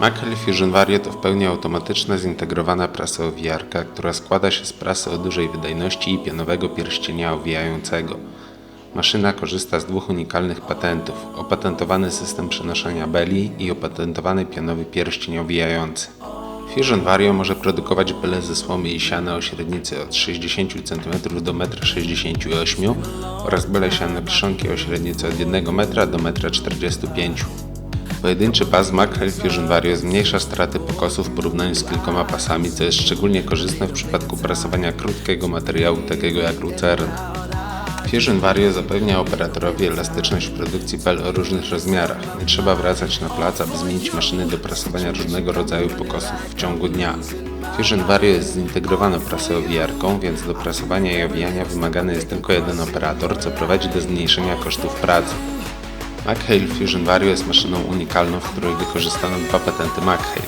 Mackel Fusion Vario to w pełni automatyczna, zintegrowana prasa owijarka, która składa się z prasy o dużej wydajności i pionowego pierścienia owijającego. Maszyna korzysta z dwóch unikalnych patentów: opatentowany system przenoszenia beli i opatentowany pionowy pierścień owijający. Fusion Vario może produkować bele ze słomy i siana o średnicy od 60 cm do 1,68 m oraz bele siano kiszonki o średnicy od 1 m do 1,45 m. Pojedynczy pas Mackerel Fusion Vario zmniejsza straty pokosu w porównaniu z kilkoma pasami, co jest szczególnie korzystne w przypadku prasowania krótkiego materiału takiego jak lucerna. Fusion Vario zapewnia operatorowi elastyczność w produkcji pel o różnych rozmiarach. Nie trzeba wracać na plac, aby zmienić maszyny do prasowania różnego rodzaju pokosów w ciągu dnia. Fusion Vario jest zintegrowaną prasowijarką, więc do prasowania i owijania wymagany jest tylko jeden operator, co prowadzi do zmniejszenia kosztów pracy. McHale Fusion Vario jest maszyną unikalną, w której wykorzystano dwa patenty McHale.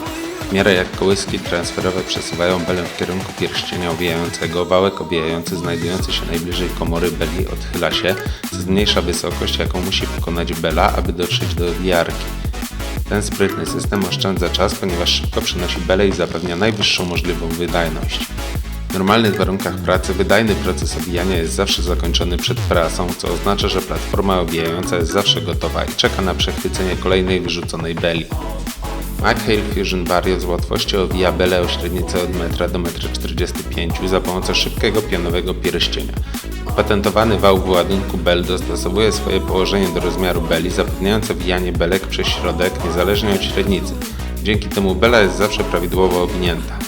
W miarę jak kołyski transferowe przesuwają belę w kierunku pierścienia owijającego, wałek owijający znajdujący się najbliżej komory beli odchyla się, co zmniejsza wysokość, jaką musi pokonać bela, aby dotrzeć do owijarki. Ten sprytny system oszczędza czas, ponieważ szybko przenosi belę i zapewnia najwyższą możliwą wydajność. W normalnych warunkach pracy wydajny proces owijania jest zawsze zakończony przed prasą, co oznacza, że platforma owijająca jest zawsze gotowa i czeka na przechwycenie kolejnej wyrzuconej beli. McHale Fusion Vario z łatwością owija belę o średnicy od 1 do 1,45 m za pomocą szybkiego pionowego pierścienia. Patentowany wał wyładunku bel dostosowuje swoje położenie do rozmiaru beli, zapewniając owijanie belek przez środek niezależnie od średnicy. Dzięki temu bela jest zawsze prawidłowo owinięta.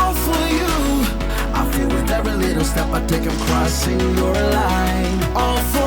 For you, I feel with every little step I take, I'm crossing your line. All for